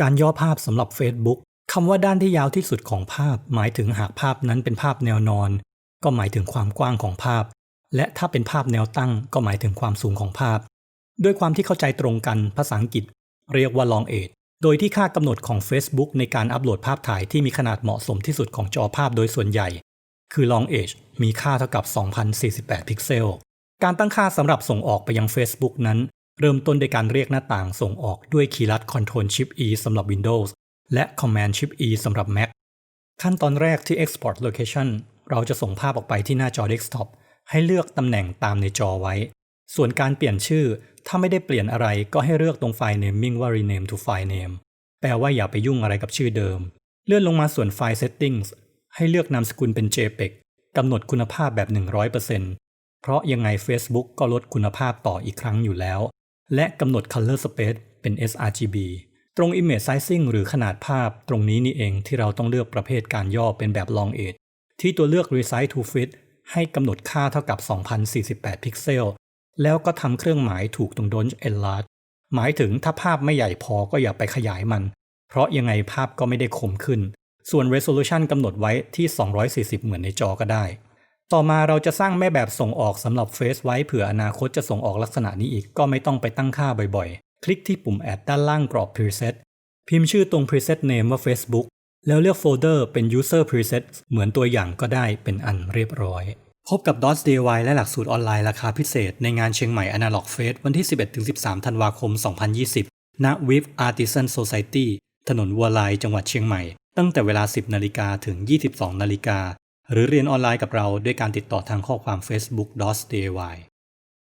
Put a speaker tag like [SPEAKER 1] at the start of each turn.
[SPEAKER 1] การย่อภาพสำหรับ Facebook คำว่าด้านที่ยาวที่สุดของภาพ หมายถึงหากภาพนั้นเป็นภาพแนวนอน ก็หมายถึงความกว้างของภาพ และถ้าเป็นภาพแนวตั้งก็หมายถึงความสูงของภาพ ด้วยความที่เข้าใจตรงกันภาษาอังกฤษ เรียกว่า long age โดยที่ค่ากำหนดของ Facebook ในการอัปโหลดภาพถ่ายที่มีขนาดเหมาะสมที่สุดของจอภาพโดยส่วนใหญ่ คือ long age มีค่าเท่ากับ 2048 พิกเซล การตั้งค่าสำหรับส่งออกไปยัง Facebook นั้น เริ่มต้นด้วยการเรียกหน้าต่างส่งออกด้วยคีย์ลัด Ctrl Shift E สำหรับ Windows และ Command Shift E สำหรับ Mac ขั้นตอนแรกที่ Export Location เราจะส่งภาพออกไปที่หน้าจอ Desktop ให้เลือกตำแหน่งตามในจอไว้ ส่วนการเปลี่ยนชื่อ ถ้าไม่ได้เปลี่ยนอะไรก็ให้เลือกตรงไฟล์ naming ว่า rename to file name แปลว่าอย่าไปยุ่งอะไรกับชื่อเดิม เลื่อนลงมาส่วนไฟล์ settings ให้เลือกนามสกุลเป็น JPEG กำหนดคุณภาพแบบ 100%เพราะยังไง Facebook ก็ลดคุณภาพต่ออีกครั้งอยู่แล้ว และกำหนด color space เป็น sRGB ตรง image sizing หรือขนาดภาพตรงนี้นี่เองที่เราต้องเลือกประเภทการย่อเป็นแบบ long age ที่ตัวเลือก resize to fit ให้กำหนดค่าเท่ากับ 2048 พิกเซล แล้วก็ทำเครื่องหมายถูกตรง don't enlarge หมายถึงถ้าภาพไม่ใหญ่พอก็อย่าไปขยายมัน เพราะยังไงภาพก็ไม่ได้คมขึ้น ส่วน resolution กำหนดไว้ที่ 240 เหมือนในจอก็ได้ ต่อมาเราจะสร้างแม่แบบส่งออกสำหรับ Face ไว้เผื่ออนาคตจะส่งออกลักษณะนี้อีกก็ไม่ต้องไปตั้งค่าบ่อยๆ คลิกที่ปุ่ม Add ด้านล่างกรอบ Preset พิมพ์ชื่อตรง Preset Name ว่า Facebook แล้วเลือกโฟลเดอร์เป็น User Preset เหมือนตัวอย่างก็ได้เป็นอันเรียบร้อย พบกับ DOS DIY และหลักสูตรออนไลน์ราคาพิเศษ ในงานเชียงใหม่ Analog Fest วันที่ 11-13 ธันวาคม 2020 ณ w i v Artisan Society ถนนวัวลายจังหวัดเชียงใหม่ ตั้งแต่เวลา 10 นาฬิกาถึง 22 นาฬิกา หรือเรียนออนไลน์กับเราด้วยการติดต่อทางข้อความ Facebook d o s DIY